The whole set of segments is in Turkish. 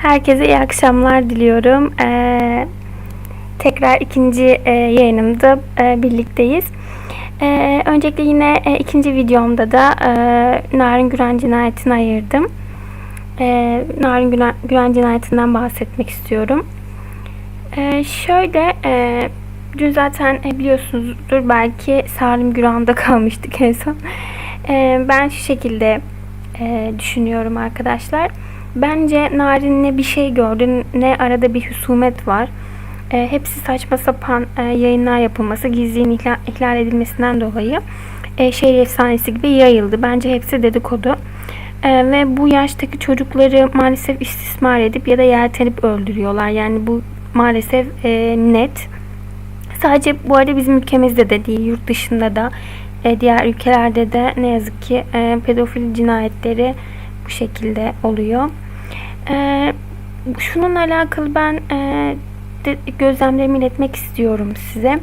Herkese iyi akşamlar diliyorum. Ee, tekrar ikinci e, yayınımda e, birlikteyiz. Ee, öncelikle yine e, ikinci videomda da e, Narin Güren cinayetini ayırdım. E, Narin Güren, Güren cinayetinden bahsetmek istiyorum. E, şöyle, e, dün zaten e, biliyorsunuzdur belki Salim Güran'da kalmıştık en son. E, ben şu şekilde e, düşünüyorum arkadaşlar. Bence Narin ne bir şey gördü ne arada bir husumet var. E, hepsi saçma sapan e, yayınlar yapılması, gizliliğin ihlal, ihlal edilmesinden dolayı e, şehir efsanesi gibi yayıldı. Bence hepsi dedikodu. E, ve bu yaştaki çocukları maalesef istismar edip ya da yeltenip öldürüyorlar. Yani bu maalesef e, net. Sadece bu arada bizim ülkemizde de değil, yurt dışında da e, diğer ülkelerde de ne yazık ki e, pedofili cinayetleri bu şekilde oluyor. E, şununla alakalı ben e, de, gözlemlerimi iletmek istiyorum size.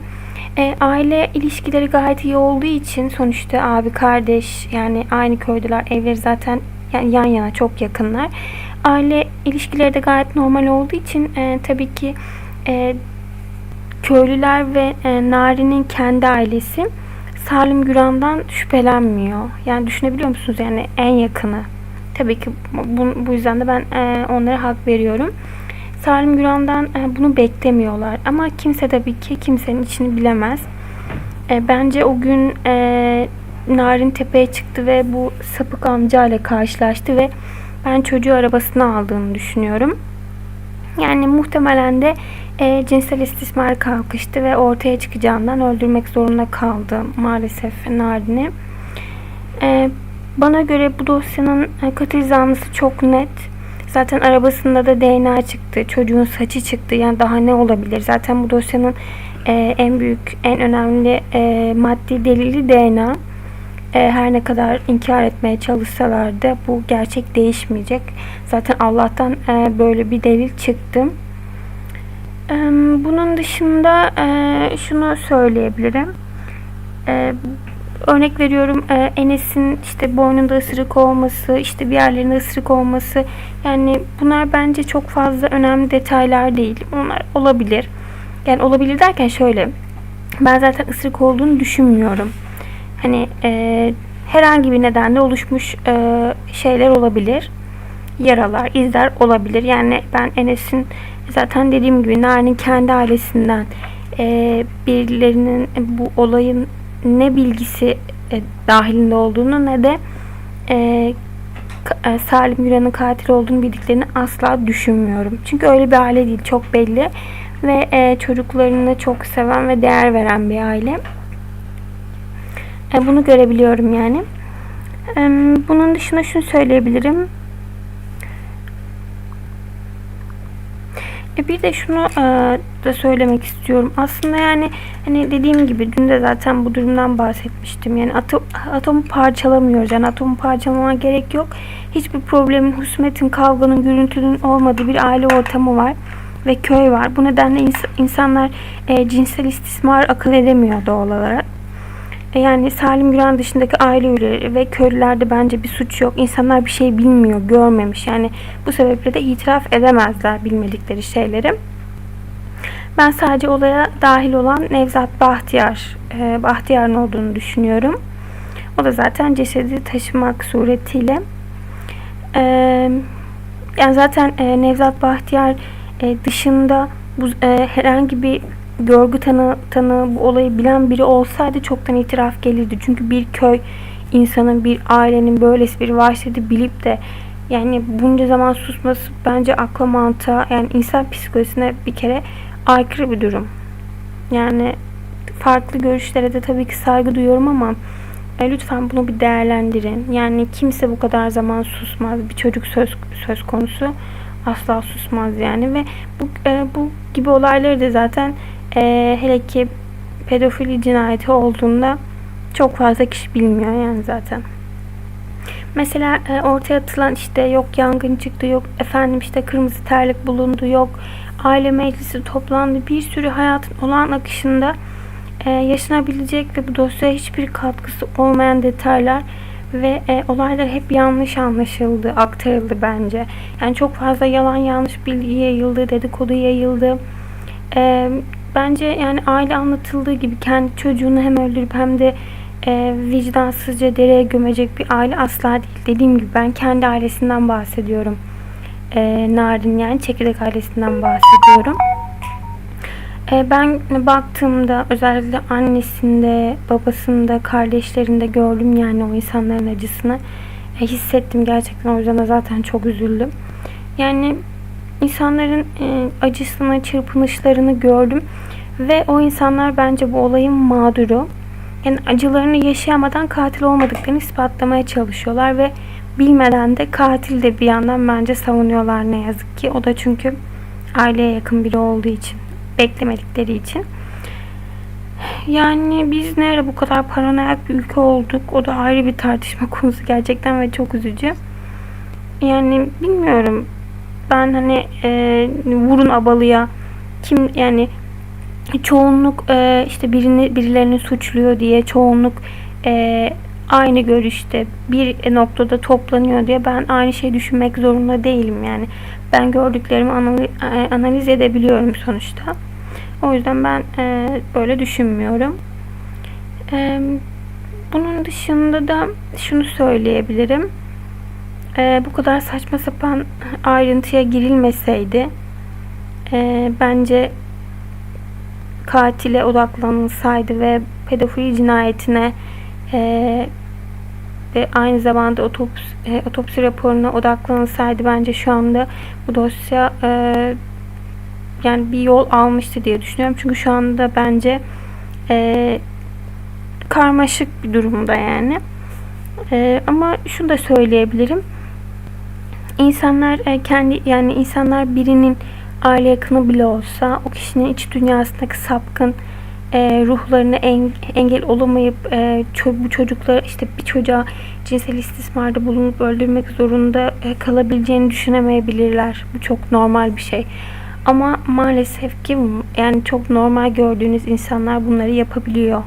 E, aile ilişkileri gayet iyi olduğu için sonuçta abi kardeş yani aynı köydeler evleri zaten yani yan yana çok yakınlar. Aile ilişkileri de gayet normal olduğu için e, tabii ki e, köylüler ve e, Nari'nin kendi ailesi Salim Güran'dan şüphelenmiyor. Yani düşünebiliyor musunuz? Yani en yakını. Tabii ki bu, bu yüzden de ben e, onlara hak veriyorum. Salim Güran'dan e, bunu beklemiyorlar. Ama kimse tabii ki kimsenin içini bilemez. E, bence o gün e, Narin tepeye çıktı ve bu sapık amcayla karşılaştı ve ben çocuğu arabasına aldığını düşünüyorum. Yani muhtemelen de e, cinsel istismar kalkıştı ve ortaya çıkacağından öldürmek zorunda kaldı maalesef Narin'i. E, bana göre bu dosyanın e, katil zanlısı çok net. Zaten arabasında da DNA çıktı. Çocuğun saçı çıktı. Yani daha ne olabilir? Zaten bu dosyanın e, en büyük, en önemli e, maddi delili DNA. E, her ne kadar inkar etmeye çalışsalar da bu gerçek değişmeyecek. Zaten Allah'tan e, böyle bir delil çıktı. E, bunun dışında e, şunu söyleyebilirim. E, örnek veriyorum e, Enes'in işte boynunda ısırık olması, işte bir yerlerinde ısırık olması. Yani bunlar bence çok fazla önemli detaylar değil. Bunlar olabilir. Yani olabilir derken şöyle. Ben zaten ısırık olduğunu düşünmüyorum. Hani e, herhangi bir nedenle oluşmuş e, şeyler olabilir. Yaralar, izler olabilir. Yani ben Enes'in zaten dediğim gibi Narin'in kendi ailesinden e, birilerinin bu olayın ne bilgisi e, dahilinde olduğunu ne de e, e, Salim Güran'ın katil olduğunu bildiklerini asla düşünmüyorum. Çünkü öyle bir aile değil. Çok belli. Ve e, çocuklarını çok seven ve değer veren bir aile. E, bunu görebiliyorum yani. E, bunun dışında şunu söyleyebilirim. E, bir de şunu e, da söylemek istiyorum. Aslında yani hani dediğim gibi dün de zaten bu durumdan bahsetmiştim. Yani atom, atomu parçalamıyoruz. Yani atomu parçalamama gerek yok. Hiçbir problemin, husumetin, kavganın, gürültünün olmadığı bir aile ortamı var ve köy var. Bu nedenle ins- insanlar e, cinsel istismar akıl edemiyor doğal olarak. E, yani Salim Güran dışındaki aile üyeleri ve köylülerde bence bir suç yok. İnsanlar bir şey bilmiyor, görmemiş. Yani bu sebeple de itiraf edemezler bilmedikleri şeyleri. Ben sadece olaya dahil olan Nevzat Bahtiyar, e, Bahtiyar'ın olduğunu düşünüyorum. O da zaten cesedi taşımak suretiyle. E, yani zaten e, Nevzat Bahtiyar e, dışında bu e, herhangi bir görgü tanı, tanı bu olayı bilen biri olsaydı çoktan itiraf gelirdi. Çünkü bir köy insanın, bir ailenin böylesi bir vahşeti bilip de yani bunca zaman susması bence akla mantığa yani insan psikolojisine bir kere aykırı bir durum. Yani farklı görüşlere de tabii ki saygı duyuyorum ama e, lütfen bunu bir değerlendirin. Yani kimse bu kadar zaman susmaz. Bir çocuk söz söz konusu asla susmaz yani ve bu e, bu gibi olayları da zaten e, hele ki pedofili cinayeti olduğunda çok fazla kişi bilmiyor yani zaten. Mesela e, ortaya atılan işte yok yangın çıktı, yok efendim işte kırmızı terlik bulundu, yok aile meclisi toplandı. Bir sürü hayatın olan akışında e, yaşanabilecek ve bu dosyaya hiçbir katkısı olmayan detaylar ve e, olaylar hep yanlış anlaşıldı, aktarıldı bence. Yani çok fazla yalan yanlış bilgi yayıldı, dedikodu yayıldı. E, bence yani aile anlatıldığı gibi kendi çocuğunu hem öldürüp hem de e, vicdansızca dereye gömecek bir aile asla değil. Dediğim gibi ben kendi ailesinden bahsediyorum. E, Narin yani çekirdek ailesinden bahsediyorum. E, ben baktığımda özellikle annesinde, babasında, kardeşlerinde gördüm yani o insanların acısını. E, hissettim gerçekten o yüzden de zaten çok üzüldüm. Yani insanların e, acısını, çırpınışlarını gördüm ve o insanlar bence bu olayın mağduru. Yani acılarını yaşayamadan katil olmadıklarını ispatlamaya çalışıyorlar ve bilmeden de katil de bir yandan bence savunuyorlar ne yazık ki. O da çünkü aileye yakın biri olduğu için, beklemedikleri için. Yani biz ne bu kadar paranoyak bir ülke olduk? O da ayrı bir tartışma konusu gerçekten ve çok üzücü. Yani bilmiyorum. Ben hani e, vurun abalıya kim yani çoğunluk e, işte birini birilerini suçluyor diye çoğunluk e, aynı görüşte bir noktada toplanıyor diye ben aynı şey düşünmek zorunda değilim yani. Ben gördüklerimi analiz, analiz edebiliyorum sonuçta. O yüzden ben e, böyle düşünmüyorum. E, bunun dışında da şunu söyleyebilirim. E, bu kadar saçma sapan ayrıntıya girilmeseydi e, bence katile odaklanılsaydı ve pedofili cinayetine e, ve aynı zamanda otopsi, e, otopsi raporuna odaklanılsaydı bence şu anda bu dosya e, yani bir yol almıştı diye düşünüyorum. Çünkü şu anda bence e, karmaşık bir durumda yani. E, ama şunu da söyleyebilirim. İnsanlar e, kendi yani insanlar birinin aile yakını bile olsa o kişinin iç dünyasındaki sapkın e, ruhlarını en, engel olamayıp e, ço- bu çocuklar işte bir çocuğa cinsel istismarda bulunup öldürmek zorunda e, kalabileceğini düşünemeyebilirler. Bu çok normal bir şey. Ama maalesef ki yani çok normal gördüğünüz insanlar bunları yapabiliyor.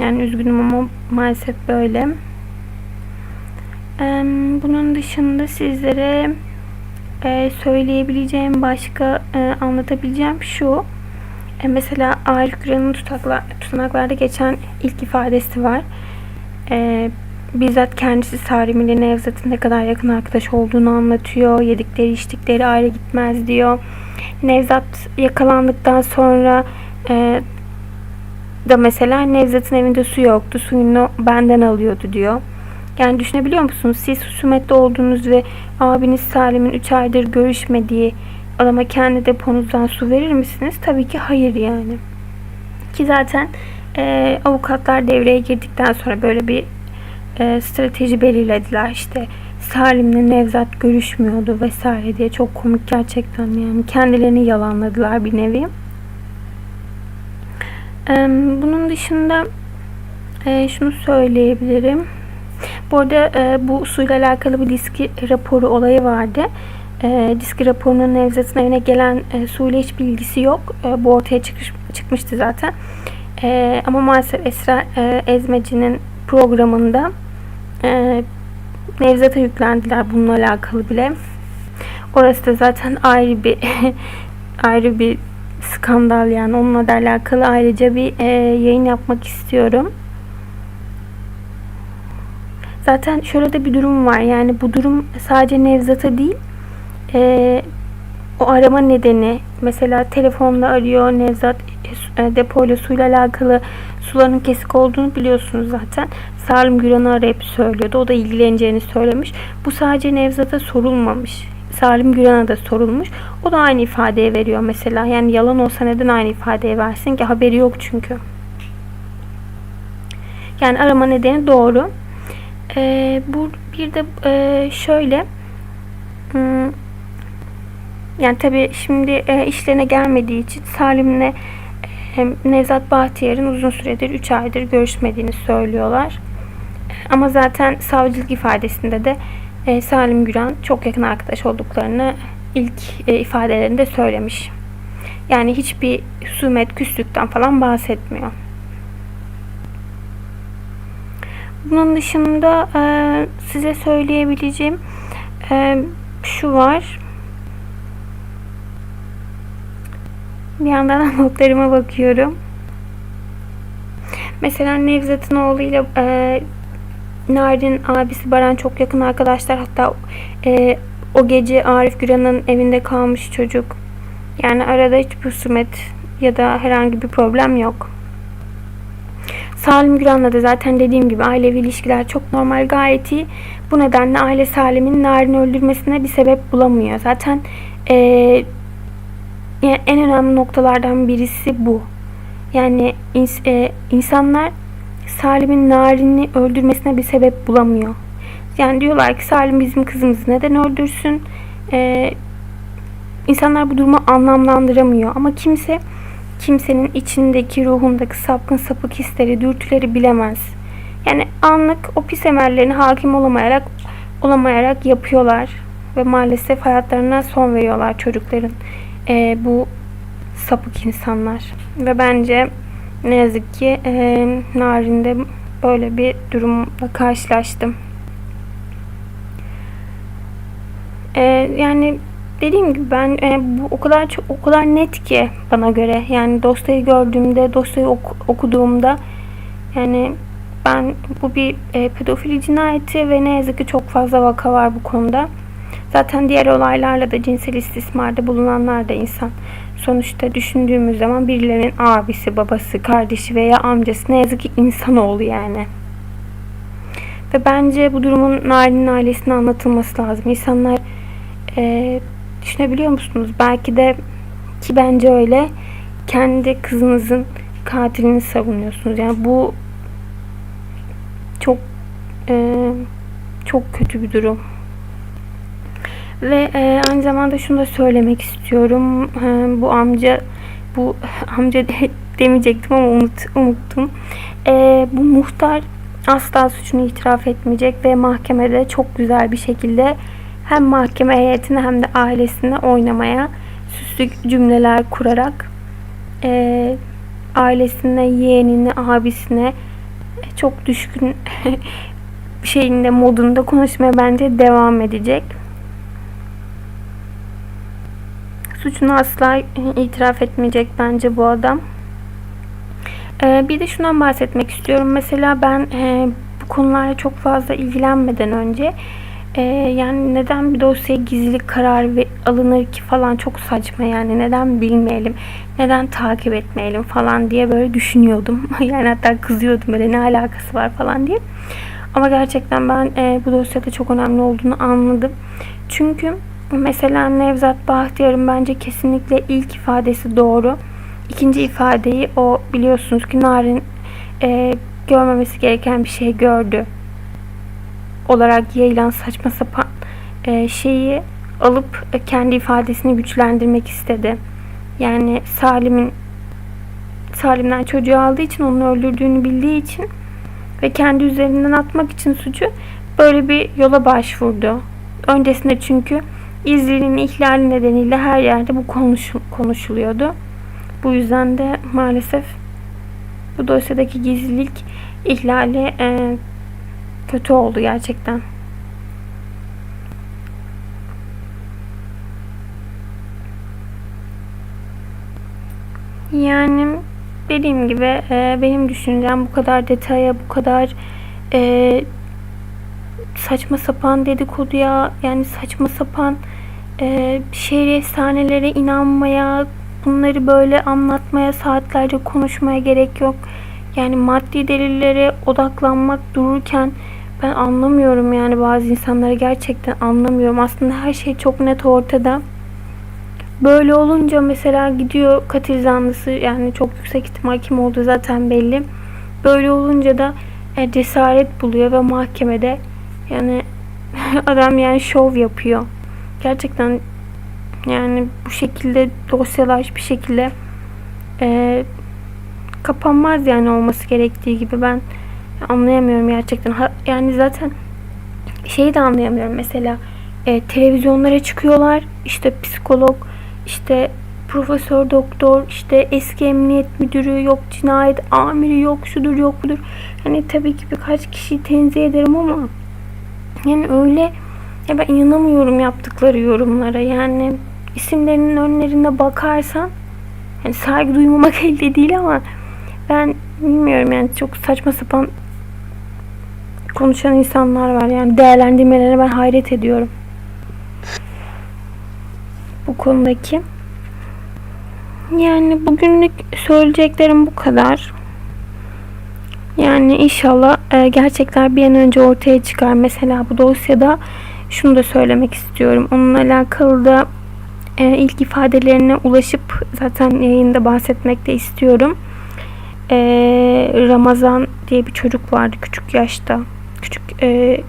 Yani üzgünüm ama maalesef böyle. Bunun dışında sizlere e, söyleyebileceğim başka e, anlatabileceğim şu. E, mesela Arif Güran'ın tutanaklarda geçen ilk ifadesi var. Bizzat kendisi Sarim ile Nevzat'ın ne kadar yakın arkadaş olduğunu anlatıyor. Yedikleri içtikleri ayrı gitmez diyor. Nevzat yakalandıktan sonra da mesela Nevzat'ın evinde su yoktu. Suyunu benden alıyordu diyor. Yani düşünebiliyor musunuz? Siz husumetli olduğunuz ve abiniz Salim'in 3 aydır görüşmediği adama kendi deponuzdan su verir misiniz? Tabii ki hayır yani. Ki zaten e, avukatlar devreye girdikten sonra böyle bir e, strateji belirlediler. İşte Salim'le Nevzat görüşmüyordu vesaire diye çok komik gerçekten yani kendilerini yalanladılar bir nevi. E, bunun dışında e, şunu söyleyebilirim. Bu arada e, bu suyla alakalı bir diski raporu olayı vardı. E, diski raporunun Nevzat'ın evine gelen e, suyla hiçbir ilgisi yok. E, bu ortaya çıkış, çıkmıştı zaten. E, ama maalesef Esra e, Ezmeci'nin programında e, Nevzat'a yüklendiler bununla alakalı bile. Orası da zaten ayrı bir ayrı bir skandal yani onunla da alakalı ayrıca bir e, yayın yapmak istiyorum. Zaten şöyle de bir durum var. Yani bu durum sadece Nevzat'a değil. E, o arama nedeni mesela telefonla arıyor Nevzat e, depoyla suyla alakalı suların kesik olduğunu biliyorsunuz zaten. Salim Güran'ı arayıp söylüyordu. O da ilgileneceğini söylemiş. Bu sadece Nevzat'a sorulmamış. Salim Güran'a da sorulmuş. O da aynı ifadeye veriyor mesela. Yani yalan olsa neden aynı ifadeye versin ki? Haberi yok çünkü. Yani arama nedeni doğru. Ee, bu bir de e, şöyle hmm, yani tabi şimdi e, işlerine gelmediği için Salim'le e, Nevzat Bahtiyar'ın uzun süredir 3 aydır görüşmediğini söylüyorlar. Ama zaten savcılık ifadesinde de e, Salim Güran çok yakın arkadaş olduklarını ilk e, ifadelerinde söylemiş. Yani hiçbir husumet, küslükten falan bahsetmiyor. Bunun dışında e, size söyleyebileceğim e, şu var. Bir yandan notlarıma bakıyorum. Mesela Nevzat'ın oğluyla e, Narin abisi Baran çok yakın arkadaşlar. Hatta e, o gece Arif Güran'ın evinde kalmış çocuk. Yani arada hiç husumet ya da herhangi bir problem yok. Salim Güran'la da zaten dediğim gibi ailevi ilişkiler çok normal gayet iyi. Bu nedenle aile Salim'in Narin'i öldürmesine bir sebep bulamıyor. Zaten e, yani en önemli noktalardan birisi bu. Yani ins- e, insanlar Salim'in Narin'i öldürmesine bir sebep bulamıyor. Yani diyorlar ki Salim bizim kızımızı neden öldürsün? E, insanlar bu durumu anlamlandıramıyor. Ama kimse kimsenin içindeki ruhundaki sapkın sapık hisleri, dürtüleri bilemez. Yani anlık o pis emellerine hakim olamayarak olamayarak yapıyorlar ve maalesef hayatlarına son veriyorlar çocukların. E, bu sapık insanlar. Ve bence ne yazık ki e, Narin'de böyle bir durumla karşılaştım. E, yani dediğim gibi ben e, bu o kadar çok o kadar net ki bana göre. Yani dosyayı gördüğümde, dosyayı ok- okuduğumda yani ben bu bir e, pedofili cinayeti ve ne yazık ki çok fazla vaka var bu konuda. Zaten diğer olaylarla da cinsel istismarda bulunanlar da insan. Sonuçta düşündüğümüz zaman birilerinin abisi, babası, kardeşi veya amcası ne yazık ki insanoğlu yani. Ve bence bu durumun Narin'in ailesine anlatılması lazım. İnsanlar e, düşünebiliyor musunuz? Belki de ki bence öyle kendi kızınızın katilini savunuyorsunuz. Yani bu çok e, çok kötü bir durum. Ve e, aynı zamanda şunu da söylemek istiyorum. E, bu amca bu amca de, demeyecektim ama unut, unuttum. E, bu muhtar asla suçunu itiraf etmeyecek ve mahkemede çok güzel bir şekilde hem mahkeme heyetine hem de ailesine oynamaya süslü cümleler kurarak e, ailesine, yeğenine, abisine çok düşkün şeyinde modunda konuşmaya bence devam edecek. Suçunu asla itiraf etmeyecek bence bu adam. Ee, bir de şundan bahsetmek istiyorum. Mesela ben e, bu konularla çok fazla ilgilenmeden önce e, yani neden bir dosyaya gizlilik kararı ve- alınır ki falan çok saçma yani neden bilmeyelim, neden takip etmeyelim falan diye böyle düşünüyordum. yani hatta kızıyordum böyle ne alakası var falan diye. Ama gerçekten ben e, bu dosyada çok önemli olduğunu anladım. Çünkü mesela Nevzat Bahtiyar'ın bence kesinlikle ilk ifadesi doğru. İkinci ifadeyi o biliyorsunuz ki Narin e, görmemesi gereken bir şey gördü olarak yayılan saçma sapan e, şeyi alıp kendi ifadesini güçlendirmek istedi. Yani Salim'in Salim'den çocuğu aldığı için onu öldürdüğünü bildiği için ve kendi üzerinden atmak için suçu böyle bir yola başvurdu. Öncesinde çünkü izliliğin ihlali nedeniyle her yerde bu konuşul konuşuluyordu. Bu yüzden de maalesef bu dosyadaki gizlilik ihlali e, kötü oldu gerçekten. Yani dediğim gibi e, benim düşüncem bu kadar detaya, bu kadar e, saçma sapan dedikoduya, yani saçma sapan e, şehir efsanelere inanmaya, bunları böyle anlatmaya, saatlerce konuşmaya gerek yok. Yani maddi delillere odaklanmak dururken ben anlamıyorum yani bazı insanları gerçekten anlamıyorum. Aslında her şey çok net ortada. Böyle olunca mesela gidiyor katil zanlısı yani çok yüksek ihtimal kim olduğu zaten belli. Böyle olunca da e, cesaret buluyor ve mahkemede yani adam yani şov yapıyor. Gerçekten yani bu şekilde dosyalar bir şekilde e, kapanmaz yani olması gerektiği gibi ben anlayamıyorum gerçekten. Ha, yani zaten şeyi de anlayamıyorum mesela e, televizyonlara çıkıyorlar işte psikolog işte profesör doktor işte eski emniyet müdürü yok cinayet amiri yok şudur yok budur Hani tabii ki birkaç kişiyi tenzih ederim ama yani öyle ya ben inanamıyorum yaptıkları yorumlara. Yani isimlerinin önlerine bakarsan yani saygı duymamak elde değil ama ben bilmiyorum yani çok saçma sapan konuşan insanlar var. Yani değerlendirmelerine ben hayret ediyorum. Bu konudaki. Yani bugünlük söyleyeceklerim bu kadar. Yani inşallah e, gerçekler bir an önce ortaya çıkar. Mesela bu dosyada şunu da söylemek istiyorum. Onunla alakalı da e, ilk ifadelerine ulaşıp zaten yayında bahsetmek de istiyorum. E, Ramazan diye bir çocuk vardı küçük yaşta. Küçük e,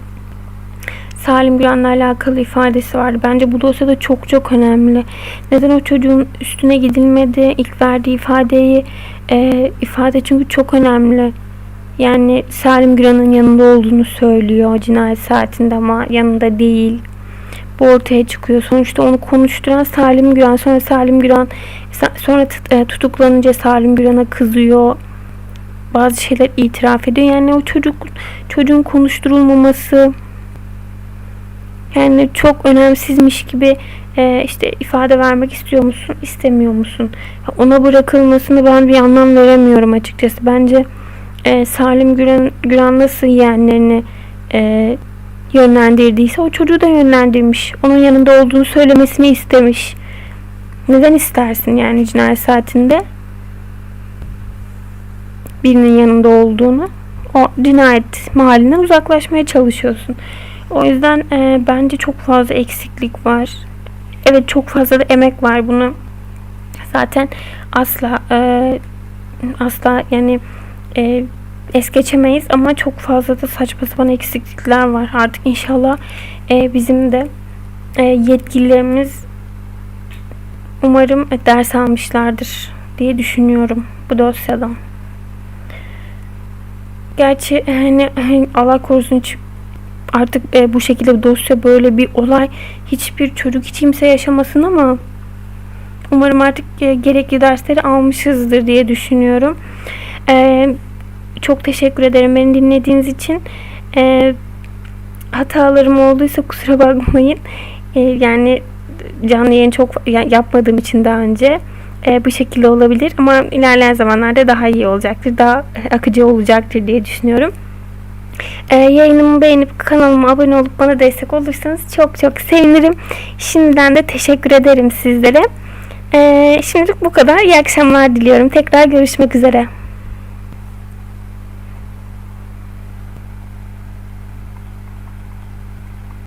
Salim Güven'le alakalı ifadesi vardı. Bence bu dosyada çok çok önemli. Neden o çocuğun üstüne gidilmedi? İlk verdiği ifadeyi e, ifade çünkü çok önemli. Yani Salim Güran'ın yanında olduğunu söylüyor cinayet saatinde ama yanında değil. Bu ortaya çıkıyor. Sonuçta onu konuşturan Salim Güran. Sonra Salim Güran sonra e, tutuklanınca Salim Güran'a kızıyor. Bazı şeyler itiraf ediyor. Yani o çocuk çocuğun konuşturulmaması yani çok önemsizmiş gibi e, işte ifade vermek istiyor musun, istemiyor musun? Ona bırakılmasını ben bir anlam veremiyorum açıkçası. Bence e, Salim Güran, Güran nasıl yeğenlerini e, yönlendirdiyse o çocuğu da yönlendirmiş. Onun yanında olduğunu söylemesini istemiş. Neden istersin yani cinayet saatinde? Birinin yanında olduğunu. O cinayet mahallinden uzaklaşmaya çalışıyorsun. O yüzden e, bence çok fazla eksiklik var. Evet çok fazla da emek var bunu. Zaten asla e, asla yani e, es geçemeyiz ama çok fazla da saçma sapan eksiklikler var. Artık inşallah e, bizim de e, yetkililerimiz umarım ders almışlardır diye düşünüyorum bu dosyadan. Gerçi hani, hani Allah korusun hiç artık e, bu şekilde bir dosya böyle bir olay hiçbir çocuk hiç kimse yaşamasın ama umarım artık e, gerekli dersleri almışızdır diye düşünüyorum. E, çok teşekkür ederim beni dinlediğiniz için. E, hatalarım olduysa kusura bakmayın. E, yani canlı yayın çok yapmadığım için daha önce e, bu şekilde olabilir ama ilerleyen zamanlarda daha iyi olacaktır. Daha akıcı olacaktır diye düşünüyorum. E, yayınımı beğenip kanalıma abone olup bana destek olursanız çok çok sevinirim. Şimdiden de teşekkür ederim sizlere. E, şimdilik bu kadar. İyi akşamlar diliyorum. Tekrar görüşmek üzere.